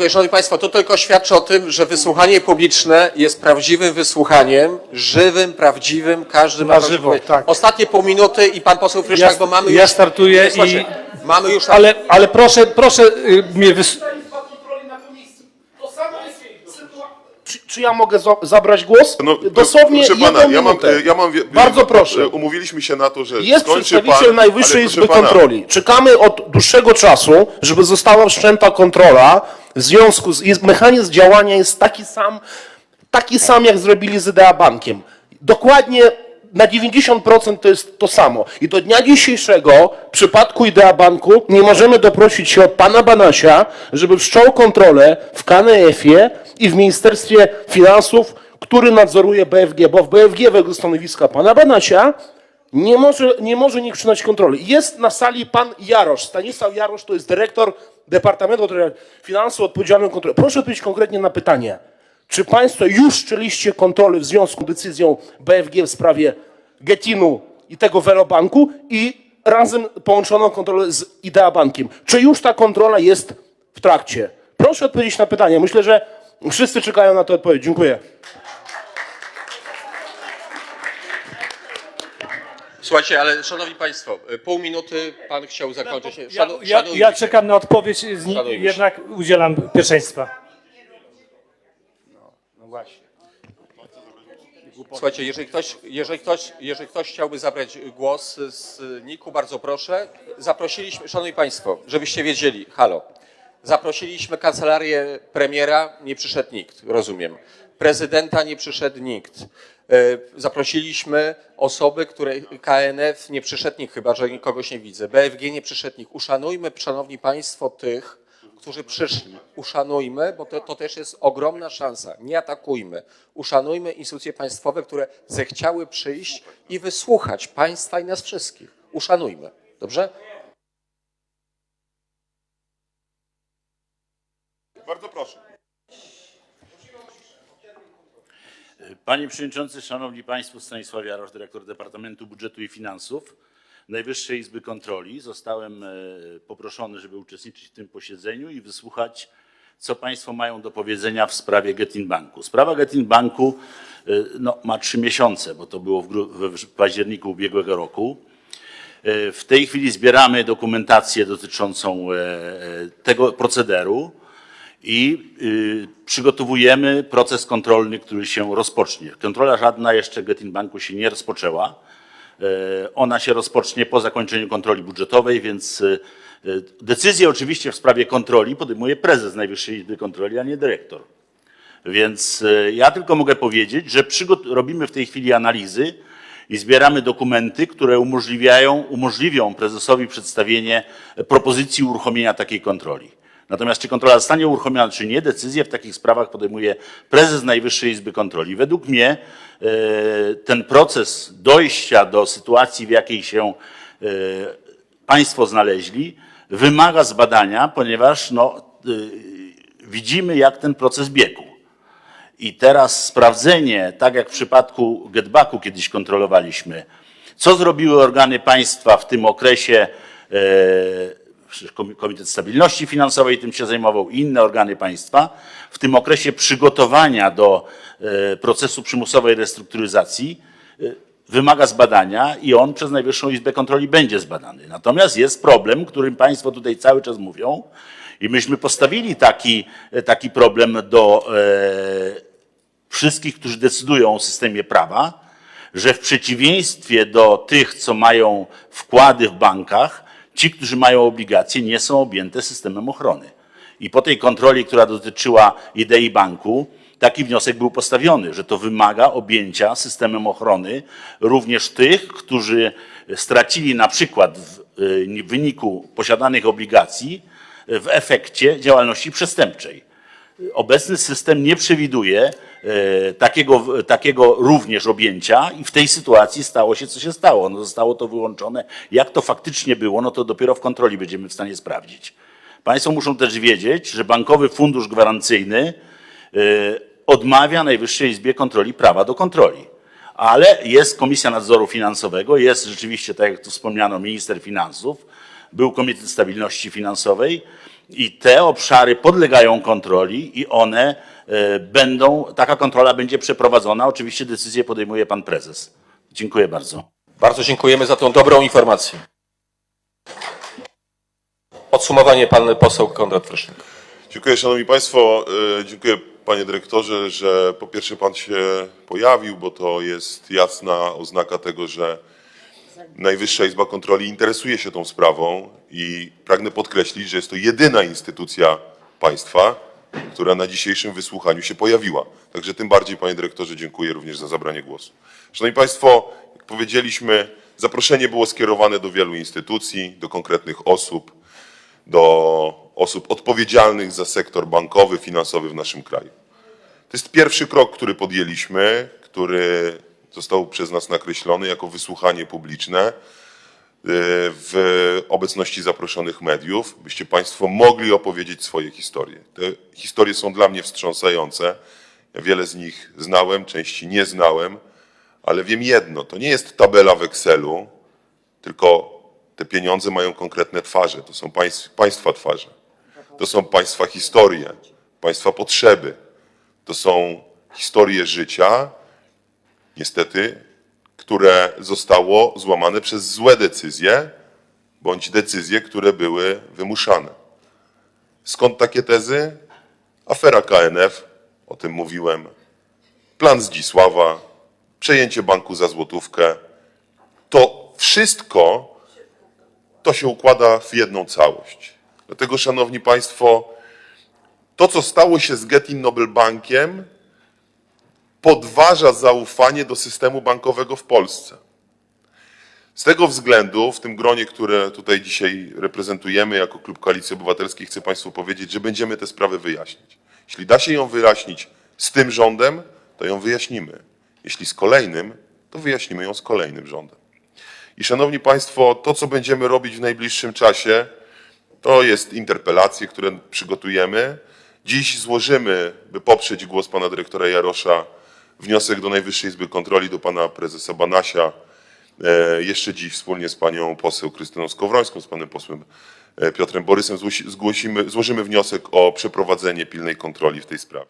Szanowni Państwo, to tylko świadczy o tym, że wysłuchanie publiczne jest prawdziwym wysłuchaniem, żywym, prawdziwym, każdy ma Na żywo, powiedzieć. tak. Ostatnie pół minuty i pan poseł Frysztak, Ja- bo mamy ja już... startuję Słuchajcie, i- Mamy już... Ale, ale proszę, proszę y, mnie wys... Państwa kontroli na komisji. To samo jest sytuacja. Czy, ja mogę za, zabrać głos? No, Dosłownie proszę jedną pana, ja mam, minutę. ja mam wie- Bardzo proszę. Umówiliśmy się na to, że Jest skończy przedstawiciel pan, Najwyższej ale Izby pana, Kontroli. Czekamy od dłuższego czasu, żeby została wszczęta kontrola. W związku z jest, mechanizm działania jest taki sam, taki sam jak zrobili z EDA Bankiem. Dokładnie na 90% to jest to samo. I do dnia dzisiejszego w przypadku Idea Banku nie możemy doprosić się od pana Banasia, żeby wszczął kontrolę w KNF-ie i w Ministerstwie Finansów, który nadzoruje BFG, bo w BFG według stanowiska pana Banasia nie może, nie może nikt wszczynać kontroli. Jest na sali pan Jarosz. Stanisław Jarosz to jest dyrektor Departamentu Finansów odpowiedzialny kontrolę. Proszę odpowiedzieć konkretnie na pytanie. Czy państwo już wszczęliście kontrolę w związku z decyzją BFG w sprawie Getinu i tego Velobanku i razem połączoną kontrolę z Idea Bankiem? Czy już ta kontrola jest w trakcie? Proszę odpowiedzieć na pytanie. Myślę, że wszyscy czekają na tę odpowiedź. Dziękuję. Słuchajcie, ale szanowni państwo, pół minuty pan chciał zakończyć. Ja, Szanu, ja, ja się. czekam na odpowiedź, z jednak udzielam pierwszeństwa. Słuchajcie, jeżeli ktoś, jeżeli, ktoś, jeżeli ktoś chciałby zabrać głos z NIK-u, bardzo proszę. Zaprosiliśmy, szanowni państwo, żebyście wiedzieli, halo, zaprosiliśmy kancelarię premiera, nie przyszedł nikt, rozumiem. Prezydenta nie przyszedł nikt. E, Zaprosiliśmy osoby, które KNF nie przyszedł nikt, chyba że kogoś nie widzę. BFG nie przyszedł nikt. Uszanujmy, szanowni państwo, tych, którzy przyszli. Uszanujmy, bo to, to też jest ogromna szansa. Nie atakujmy. Uszanujmy instytucje państwowe, które zechciały przyjść i wysłuchać państwa i nas wszystkich. Uszanujmy. Dobrze? Bardzo proszę. Panie Przewodniczący, Szanowni Państwo, Stanisław Jarosz, dyrektor Departamentu Budżetu i Finansów Najwyższej Izby Kontroli. Zostałem e, poproszony, żeby uczestniczyć w tym posiedzeniu i wysłuchać, co Państwo mają do powiedzenia w sprawie Getin Banku. Sprawa Getin Banku e, no, ma trzy miesiące, bo to było w, w październiku ubiegłego roku. E, W tej chwili zbieramy dokumentację dotyczącą tego procederu i y, przygotowujemy proces kontrolny, który się rozpocznie. Kontrola żadna jeszcze Getin Banku się nie rozpoczęła. E, Ona się rozpocznie po zakończeniu kontroli budżetowej, więc y, y, decyzję oczywiście w sprawie kontroli podejmuje prezes Najwyższej Izby Kontroli, a nie dyrektor. Więc e, ja tylko mogę powiedzieć, że robimy w tej chwili analizy i zbieramy dokumenty, które umożliwiają, umożliwią prezesowi przedstawienie propozycji uruchomienia takiej kontroli. Natomiast czy kontrola zostanie uruchomiona, czy nie, decyzję w takich sprawach podejmuje prezes Najwyższej Izby Kontroli. Według mnie e, ten proces dojścia do sytuacji, w jakiej się e, Państwo znaleźli, wymaga zbadania, ponieważ no, y, widzimy, jak ten proces biegł. I teraz sprawdzenie, tak jak w przypadku Getbacku kiedyś kontrolowaliśmy, co zrobiły organy państwa w tym okresie, e, Komitet Stabilności Finansowej tym się zajmował, i inne organy państwa, w tym okresie przygotowania do e, procesu przymusowej restrukturyzacji, e, wymaga zbadania i on przez Najwyższą Izbę Kontroli będzie zbadany. Natomiast jest problem, którym Państwo tutaj cały czas mówią i myśmy postawili taki, taki problem do e, wszystkich, którzy decydują o systemie prawa, że w przeciwieństwie do tych, co mają wkłady w bankach, ci, którzy mają obligacje, nie są objęte systemem ochrony. I po tej kontroli, która dotyczyła idei banku, taki wniosek był postawiony, że to wymaga objęcia systemem ochrony również tych, którzy stracili na przykład w y, wyniku posiadanych obligacji w efekcie działalności przestępczej. Obecny system nie przewiduje e, takiego, takiego również objęcia i w tej sytuacji stało się, co się stało. No zostało to wyłączone. Jak to faktycznie było, no to dopiero w kontroli będziemy w stanie sprawdzić. Państwo muszą też wiedzieć, że Bankowy Fundusz Gwarancyjny e, odmawia Najwyższej Izbie Kontroli prawa do kontroli. Ale jest Komisja Nadzoru Finansowego, jest rzeczywiście, tak jak tu wspomniano, minister finansów, był Komitet Stabilności Finansowej I te obszary podlegają kontroli i one e, będą, taka kontrola będzie przeprowadzona. Oczywiście decyzję podejmuje pan prezes. Dziękuję bardzo. Bardzo dziękujemy za tą dobrą informację. Podsumowanie pan poseł Konrad Frysznik. Dziękuję Szanowni Państwo. E, Dziękuję Panie Dyrektorze, że po pierwsze Pan się pojawił, bo to jest jasna oznaka tego, że Najwyższa Izba Kontroli interesuje się tą sprawą i pragnę podkreślić, że jest to jedyna instytucja państwa, która na dzisiejszym wysłuchaniu się pojawiła. Także tym bardziej Panie Dyrektorze dziękuję również za zabranie głosu. Szanowni Państwo, jak powiedzieliśmy, zaproszenie było skierowane do wielu instytucji, do konkretnych osób, do osób odpowiedzialnych za sektor bankowy, finansowy w naszym kraju. To jest pierwszy krok, który podjęliśmy, który został przez nas nakreślony jako wysłuchanie publiczne y, w obecności zaproszonych mediów, byście Państwo mogli opowiedzieć swoje historie. Te historie są dla mnie wstrząsające. Ja wiele z nich znałem, części nie znałem, ale wiem jedno, to nie jest tabela w Excelu, tylko te pieniądze mają konkretne twarze. To są państw, państwa twarze. To są państwa historie, państwa potrzeby. To są historie życia, niestety, które zostało złamane przez złe decyzje, bądź decyzje, które były wymuszane. Skąd takie tezy? Afera KNF, o tym mówiłem, plan Zdzisława, przejęcie banku za złotówkę. To wszystko to się układa w jedną całość. Dlatego, Szanowni Państwo, to, co stało się z Getin Nobel Bankiem, podważa zaufanie do systemu bankowego w Polsce. Z tego względu, w tym gronie, które tutaj dzisiaj reprezentujemy jako Klub Koalicji Obywatelskiej, chcę Państwu powiedzieć, że będziemy te sprawy wyjaśnić. Jeśli da się ją wyjaśnić z tym rządem, to ją wyjaśnimy. Jeśli z kolejnym, to wyjaśnimy ją z kolejnym rządem. I Szanowni Państwo, to, co będziemy robić w najbliższym czasie, to jest interpelacje, które przygotujemy. Dziś złożymy, by poprzeć głos pana dyrektora Jarosza, wniosek do Najwyższej Izby Kontroli, do pana prezesa Banasia. E, Jeszcze dziś wspólnie z panią poseł Krystyną Skowrońską, z panem posłem e, Piotrem Borysem zgłosi- zgłosimy, złożymy wniosek o przeprowadzenie pilnej kontroli w tej sprawie.